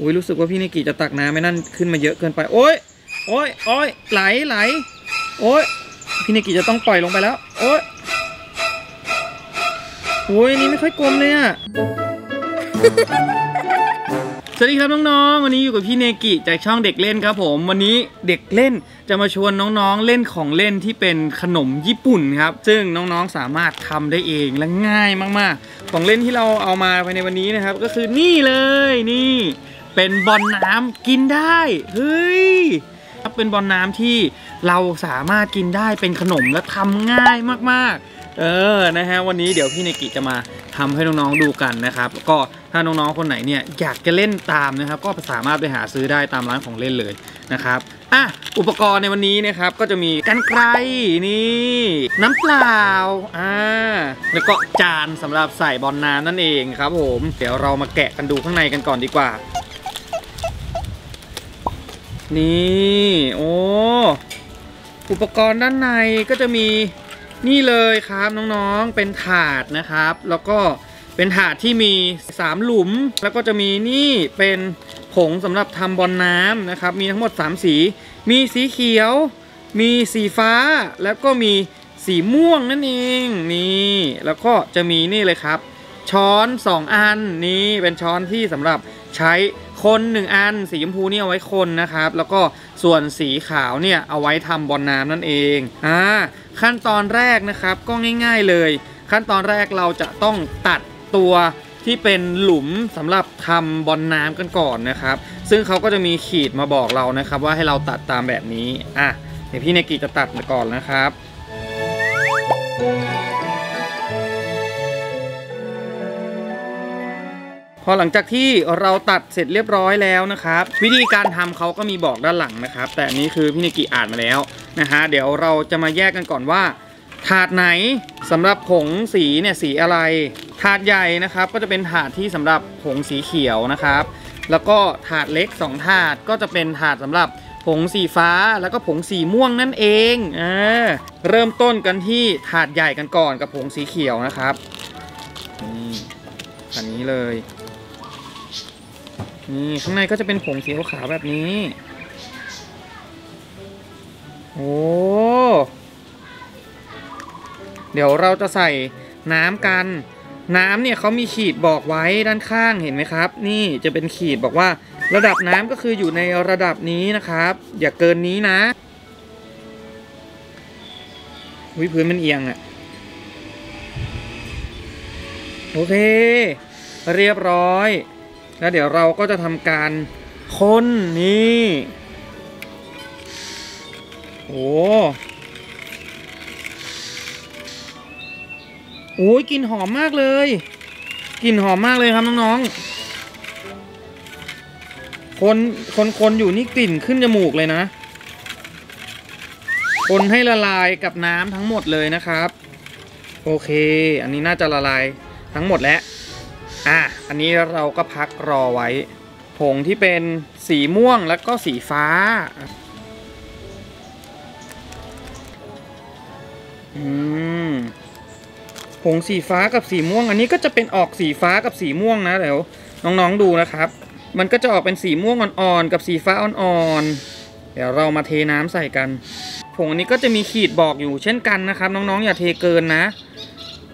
อุ้ยรู้สึกว่าพี่นิกิจะตักน้ำไม่นั่นขึ้นมาเยอะเกินไป โอ้ยโอ้ยโอ้ยไหลไหล โอ้ยพี่นิกิจะต้องปล่อยลงไปแล้ว โอ้ยโอ้ยนี่ไม่ค่อยกลมเลยอะสวัสดีครับน้องๆ วันนี้อยู่กับพี่เนกิจากช่องเด็กเล่นครับผม วันนี้เด็กเล่นจะมาชวนน้องๆ เล่นของเล่นที่เป็นขนมญี่ปุ่นครับ ซึ่งน้องๆ สามารถทำได้เองและง่ายมากๆ ของเล่นที่เราเอามาภายในวันนี้นะครับ ก็คือนี่เลยนี่ เป็นบอลน้ำกินได้เฮ้ยเป็นบอลน้ำที่เราสามารถกินได้เป็นขนมและทำง่ายมากๆ เออนะฮะวันนี้เดี๋ยวพี่เนกิจะมาทำให้น้องๆดูกันนะครับ ก็ถ้าน้องๆคนไหนเนี่ยอยากจะเล่นตามนะครับ ก็สามารถไปหาซื้อได้ตามร้านของเล่นเลยนะครับอะอุปกรณ์ในวันนี้นะครับก็จะมีกันไกรนี่น้ำเปล่าอ่าแล้วก็จานสำหรับใส่บอลน้ำนั่นเองครับผม เดี๋ยวเรามาแกะกันดูข้างในกันก่อนดีกว่า นี่โอ้อุปกรณ์ด้านในก็จะมีนี่เลยครับน้องๆเป็นถาดนะครับ แล้วก็เป็นถาดที่มี 3 หลุม แล้วก็จะมีนี่เป็นผงสำหรับทำบอลน้ำนะครับ มีทั้งหมด 3 สี มีสีเขียว มีสีฟ้าแล้วก็มีสีม่วงนั่นเองนี่แล้วก็จะมีนี่เลยครับ ช้อน 2 อันนี่เป็นช้อนที่สำหรับใช้ คน1อันสีชมพูเนี่ยเอาไว้คนนะครับ แล้วก็ส่วนสีขาวเนี่ยเอาไว้ทำบอลน้ำนั่นเองอ่าขั้นตอนแรกนะครับก็ง่าย ๆเลย ขั้นตอนแรกเราจะต้องตัดตัวที่เป็นหลุมสำหรับทำบอลน้ำกันก่อนนะครับ ซึ่งเขาก็จะมีขีดมาบอกเรานะครับ ว่าให้เราตัดตามแบบนี้อะเดี๋ยวพี่เนกิจะตัดก่อนนะครับ พอหลังจากที่เราตัดเสร็จเรียบร้อยแล้วนะครับ วิธีการทำเขาก็มีบอกด้านหลังนะครับ แต่อันนี้คือพี่นิกิอ่านมาแล้วนะฮะเดี๋ยวเราจะมาแยกกันก่อนว่า ถาดไหนสำหรับผงสีเนี่ยสีอะไร ถาดใหญ่นะครับก็จะเป็นถาดที่สำหรับผงสีเขียวนะครับ แล้วก็ถาดเล็ก 2 ถาดก็จะเป็นถาดสำหรับผงสีฟ้าแล้วก็ผงสีม่วงนั่นเองเออเริ่มต้นกันที่ถาดใหญ่กันก่อนกับผงสีเขียวนะครับนี่อันนี้เลย นี่ข้างในก็จะเป็นผงสีขาวแบบนี้ โอ้ เดี๋ยวเราจะใส่น้ำกัน น้ำเนี่ยเขามีขีดบอกไว้ด้านข้างเห็นไหมครับ นี่จะเป็นขีดบอกว่า ระดับน้ำก็คืออยู่ในระดับนี้นะครับ อย่าเกินนี้นะวิพื้นมันเอียงอะ่ะ โอเค เรียบร้อย แล้วเดี๋ยวเราก็จะทำการคนนี่โอ้โอ้ยกลิ่นหอมมากเลยกลิ่นหอมมากเลยครับน้องๆคนคนคนอยู่นี่กลิ่นขึ้นจมูกเลยนะ คนให้ละลายกับน้ำทั้งหมดเลยนะครับ โอเค อันนี้น่าจะละลายทั้งหมดแล้ว อะอันนี้เราก็พักรอไว้ ผงที่เป็นสีม่วงแล้วก็สีฟ้าอืมผงสีฟ้ากับสีม่วง อันนี้ก็จะเป็นออกสีฟ้ากับสีม่วงนะเดี๋ยวน้องๆดูนะครับ มันก็จะออกเป็นสีม่วงอ่อนๆกับสีฟ้าอ่อนๆเดี๋ยวเรามาเทน้ำใส่กันผงอันนี้ก็จะมีขีดบอกอยู่เช่นกันนะครับ น้องๆอย่าเทเกินนะ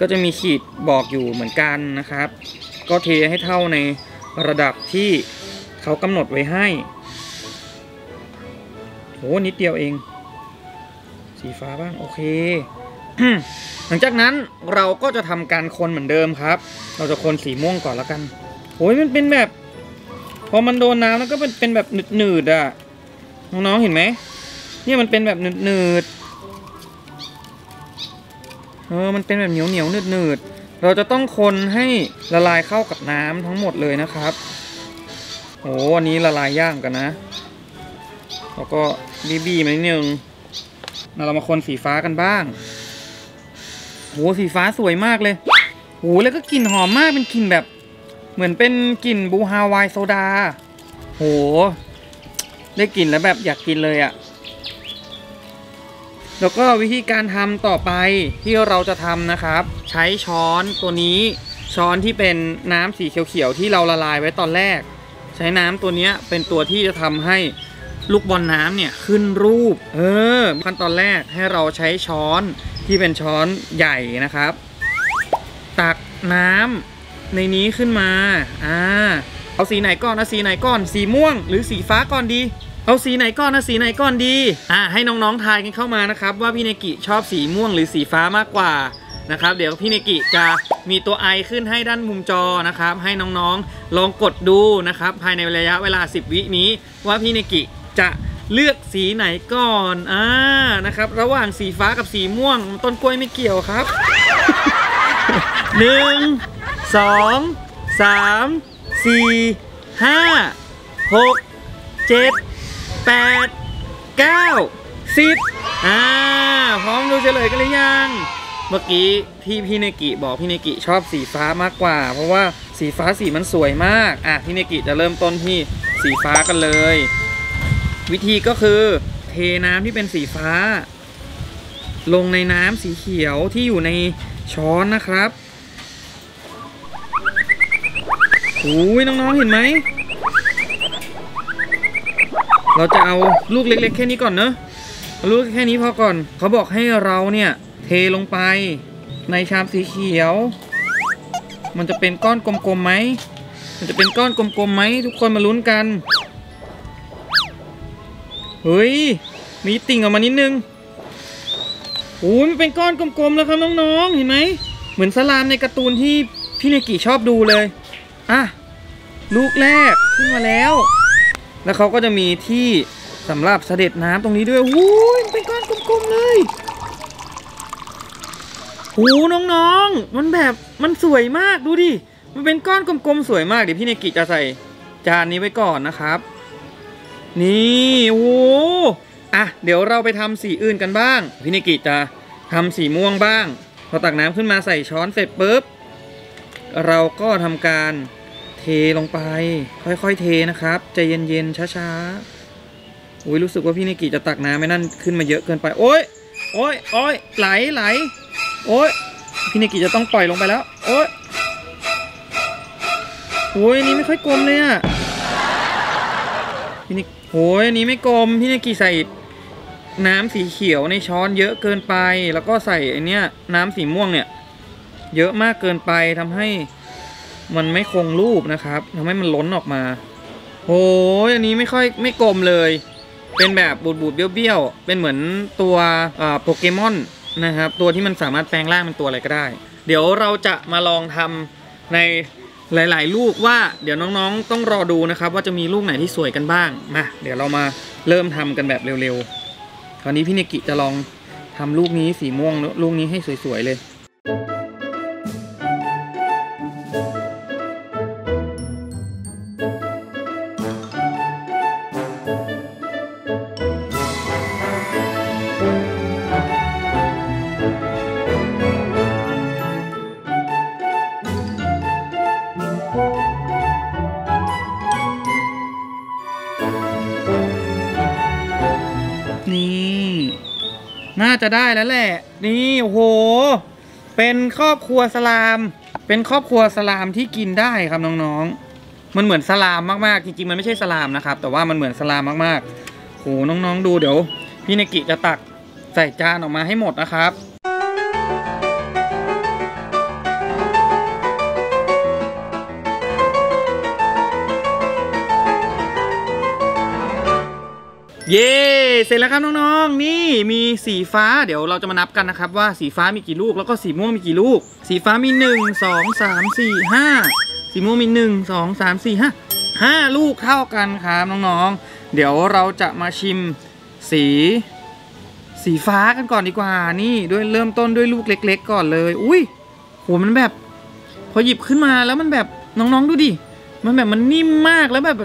ก็จะมีขีดบอกอยู่เหมือนกันนะครับ ก็เทให้เท่าในระดับที่เขากำหนดไว้ให้โหนิดเดียวเอง สีฟ้าบ้างโอเค หลังจากนั้นเราก็จะทำการคนเหมือนเดิมครับ เราจะคนสีม่วงก่อนแล้วกันโอ้ยมันเป็นแบบพอมันโดนน้ำแล้วก็เป็นเป็นแบบหนืดๆอะน้องๆเห็นไหมเนี่ยมันเป็นแบบหนืดๆเออมันเป็นแบบเหนียวเหนียวหนืดๆ เราจะต้องคนให้ละลายเข้ากับน้ำทั้งหมดเลยนะครับโอ้อันนี้ละลายยากกันนะ แล้วก็บีบีมานิดนึงเรามาคนสีฟ้ากันบ้างโหสีฟ้าสวยมากเลยโหแล้วก็กลิ่นหอมมากเป็นกลิ่นแบบ เหมือนเป็นกลิ่นบูฮาวายโซดาโหได้กลิ่นแล้วแบบอยากกินเลยอะ่ะ แล้วก็วิธีการทำต่อไปที่เราจะทำนะครับ ใช้ช้อนตัวนี้ช้อนที่เป็นน้ำสีเขียวๆที่เราละลายไว้ตอนแรก ใช้ช้น้ำตัวนี้เป็นตัวที่จะทำให้ลูกบอลน้ำเนี่ยขึ้นรูป เออขั้นตอนแรกให้เราใช้ช้อนที่เป็นช้อนใหญ่นะครับ ตักน้ำในนี้ขึ้นมาอ่าเอาสีไหนก่อนนะสีไหนก่อน สีม่วงหรือสีฟ้าก่อนดี เอาสีไหนก่อนนะสีไหนก่อนดี อ่าให้น้องๆทายกันเข้ามานะครับว่าพี่เนกิชอบสีม่วงหรือสีฟ้ามากกว่านะครับเดี๋ยวพี่เนกิจะมีตัวไอขึ้นให้ด้านมุมจอนะครับให้น้องๆลองกดดูนะครับภายในระยะเวลา 10 วินี้ ว่าพี่เนกิจะเลือกสีไหนก่อนอ่านะครับระหว่างสีฟ้ากับสีม่วง ต้นกล้วยไม่เกี่ยวครับหนึ่งสองสามสี่ห้าหกเจ็ดแปดเก้าสิบอ่าพร้อมดูเฉลยกันหรือยัง เมื่อกี้ที่พี่เนกิบอกพี่เนกิชอบสีฟ้ามากกว่า เพราะว่าสีฟ้าสีมันสวยมากอะพี่เนกิจะเริ่มต้นที่สีฟ้ากันเลย วิธีก็คือเทน้ำที่เป็นสีฟ้า ลงในน้ำสีเขียวที่อยู่ในช้อนนะครับอุ้ยน้องๆเห็นไหม เราจะเอาลูกเล็ก ๆ แค่นี้ก่อนเนอะลูกแค่นี้พอก่อนเขาบอกให้เราเนี่ย เทลงไปในชามสีเขียว มันจะเป็นก้อนกลมๆไหมมันจะเป็นก้อนกลมๆไหมทุกคนมาลุ้นกันเฮ้ยมีติ่งออกมานิดนึงโอ้ยมันเป็นก้อนกลมๆแล้วครับน้องๆเห็นไหมเหมือนสลามในการ์ตูนที่พี่เนกิชอบดูเลยอะลูกแรกขึ้นมาแล้ว แล้วเขาก็จะมีที่สำหรับเสด็จน้ำตรงนี้ด้วยหูยเป็นก้อนกลมๆเลยหูน้องๆ มันแบบมันสวยมากดูดิ มันเป็นก้อนกลมๆ สวยมากเดี๋ยวพี่เนกิจะใส่จานนี้ไว้ก่อนนะครับ นี่โอ้โหอะเดี๋ยวเราไปทำสีอื่นกันบ้าง พี่เนกิจะทำสีม่วงบ้าง พอตักน้ำขึ้นมาใส่ช้อนเสร็จปุ๊บ เราก็ทำการ เทลงไป ค่อยๆเทนะครับ ใจเย็นๆช้าๆอุ้ยรู้สึกว่าพี่เนกิจะตักน้ำไม่นั่นขึ้นมาเยอะเกินไป โอ๊ยโอ๊ยโอ๊ยไหลไหลโอ๊ยพี่เนกิจะต้องปล่อยลงไปแล้ว โอ๊ยโอ้ยนนี้ไม่ค่อยกลมเลยอะพี่เนกโอ้ยนนี้ไม่กลมพี่เนกิใส่น้ำสีเขียวในช้อนเยอะเกินไป แล้วก็ใส่ไอเนี้ยน้ำสีม่วงเนี่ย เยอะมากเกินไปทำให้ มันไม่คงรูปนะครับทำให้มันล้นออกมาโอ้ยอันนี้ไม่ค่อยไม่กลมเลย เป็นแบบบูดบูดๆเบี้ยวๆเป็นเหมือนตัวโปเกมอนนะครับ ตัวที่มันสามารถแปลงร่างเป็นตัวอะไรก็ได้ เดี๋ยวเราจะมาลองทำในหลาย ๆ ลูกว่าเดี๋ยวน้องๆ ต้องรอดูนะครับ ว่าจะมีลูกไหนที่สวยกันบ้างมาเดี๋ยวเรามาเริ่มทำกันแบบเร็วๆคราวนี้พี่เนกิจะลองทำลูกนี้สีม่วงลูกนี้ให้สวยๆเลย น่าจะได้แล้วแหละ นี่โอ้โห เป็นครอบครัวสลาม เป็นครอบครัวสลามที่กินได้ครับน้องๆ มันเหมือนสลามมากๆ จริงๆ มันไม่ใช่สลามนะครับ แต่ว่ามันเหมือนสลามมากๆโหน้องๆดูเดี๋ยว พี่เนกิจะตักใส่จานออกมาให้หมดนะครับ เย้เสร็จแล้วครับน้องๆ นี่มีสีฟ้าเดี๋ยวเราจะมานับกันนะครับว่าสีฟ้ามีกี่ลูกแล้วก็สีม่วงมีกี่ลูก สีฟ้ามี 1 2 3 4 5 สีม่วงมี 1 2 3 4 5 5 ลูกเท่ากันครับน้องๆ เดี๋ยวเราจะมาชิมสี สีฟ้ากันก่อนดีกว่านี่ด้วยเริ่มต้นด้วยลูกเล็ก ๆ ก่อนเลย อุ้ยโหมันแบบ พอหยิบขึ้นมาแล้วมันแบบน้องๆดูดิมันแบบมันนิ่มมากแล้วแบบ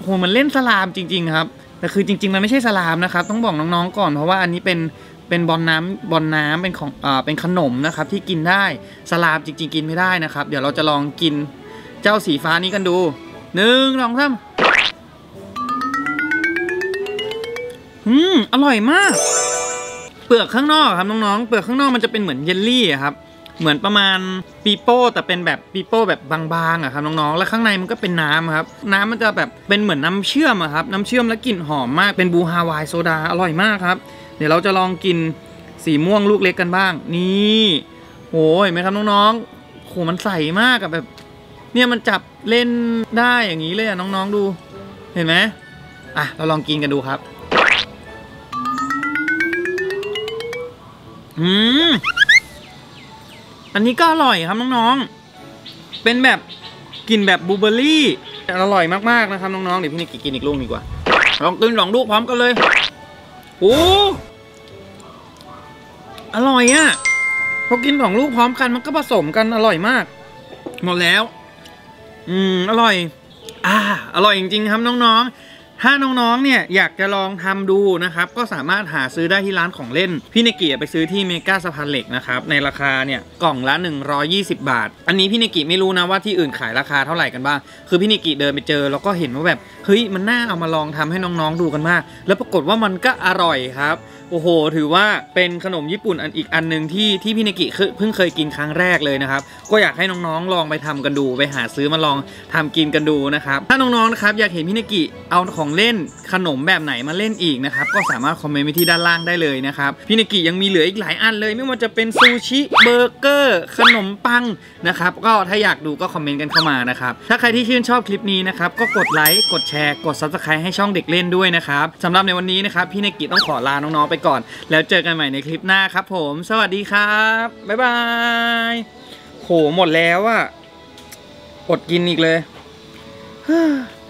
โหมันเล่นสลามจริง ๆ ครับ แต่คือจริงๆมันไม่ใช่สลามนะครับ ต้องบอกน้องๆก่อนเพราะว่าอันนี้เป็นเป็นบอลน้ำบอลน้ำเป็นของอ่าเป็นขนมนะครับที่กินได้สลามจริง ๆ กินไม่ได้นะครับ เดี๋ยวเราจะลองกินเจ้าสีฟ้านี้กันดูหนึ่งสองสามอืมอร่อยมาก เปลือกข้างนอกครับน้องๆเปลือกข้างนอกมันจะเป็นเหมือนเยลลี่ครับ เหมือนประมาณปีโป้แต่เป็นแบบปีโป้แบบบางๆอะครับน้องๆ แล้วข้างในมันก็เป็นน้ำครับ น้ำมันจะแบบเป็นเหมือนน้ำเชื่อมอะครับ น้ำเชื่อมแล้วกลิ่นหอมมากเป็นบูฮาวายโซดาอร่อยมากครับ เดี๋ยวเราจะลองกินสีม่วงลูกเล็กกันบ้าง นี่โอ้ยนไหมครับน้องๆโหมันใสมากอะแบบ เนี่ยมันจับเล่นได้อย่างนี้เลยอะน้องๆดู เห็นไหมอะเราลองกินกันดูครับ อืม อันนี้ก็อร่อยครับน้องๆ เป็นแบบกลิ่นแบบบูเบอรี่อร่อยมากๆนะครับน้องๆ เดี๋ยวพี่นิกกี้กินอีกลูกดีกว่า ลองกินสองลูกพร้อมกันเลย โอ้ อร่อยอะ่ะพอกินสองลูกพร้อมกันมันก็ผสมกันอร่อยมาก หมดแล้ว อืม อร่อย อ่า อร่อยจริงๆครับน้องๆ ถ้าน้องๆ เนี่ยอยากจะลองทำดูนะครับ ก็สามารถหาซื้อได้ที่ร้านของเล่น พี่เนกิไปซื้อที่เมกาสะพานเหล็กนะครับ ในราคาเนี่ยกล่องละ 120 บาท อันนี้พี่เนกิไม่รู้นะว่าที่อื่นขายราคาเท่าไหร่กันบ้าง คือพี่เนกิเดินไปเจอแล้วก็เห็นว่าแบบเฮ้ยมันน่าเอามาลองทำให้น้องๆ ดูกันมาก แล้วปรากฏว่ามันก็อร่อยครับโอ้โห ถือว่าเป็นขนมญี่ปุ่นอันอีกอันหนึ่งที่ที่พี่เนกิเพิ่งเคยกินครั้งแรกเลยนะครับ ก็อยากให้น้องๆ ลองไปทำกันดู ไปหาซื้อมาลองทำกินกันดูนะครับ ถ้าน้องๆ นะครับอยากเห็นพี่เนกิเอาของเล่นขนมแบบไหนมาเล่นอีกนะครับ ก็สามารถคอมเมนต์ไปที่ด้านล่างได้เลยนะครับพี่เนกิยังมีเหลืออีกหลายอันเลย ไม่ว่าจะเป็นซูชิเบอร์เกอร์ขนมปังนะครับก็ถ้าอยากดูก็คอมเมนต์กันเข้ามานะครับถ้าใครที่ชื่นชอบคลิปนี้นะครับก็กดไลค์กดแชร์กด subscribe ให้ช่องเด็กเล่นด้วยนะครับสำหรับในวันนี้นะครับพี่เนกิต้องขอลาน้องๆไปก่อน แล้วเจอกันใหม่ในคลิปหน้าครับ ผม สวัสดีครับบ๊ายบายโหหมดแล้วอะอดกินอีกเลย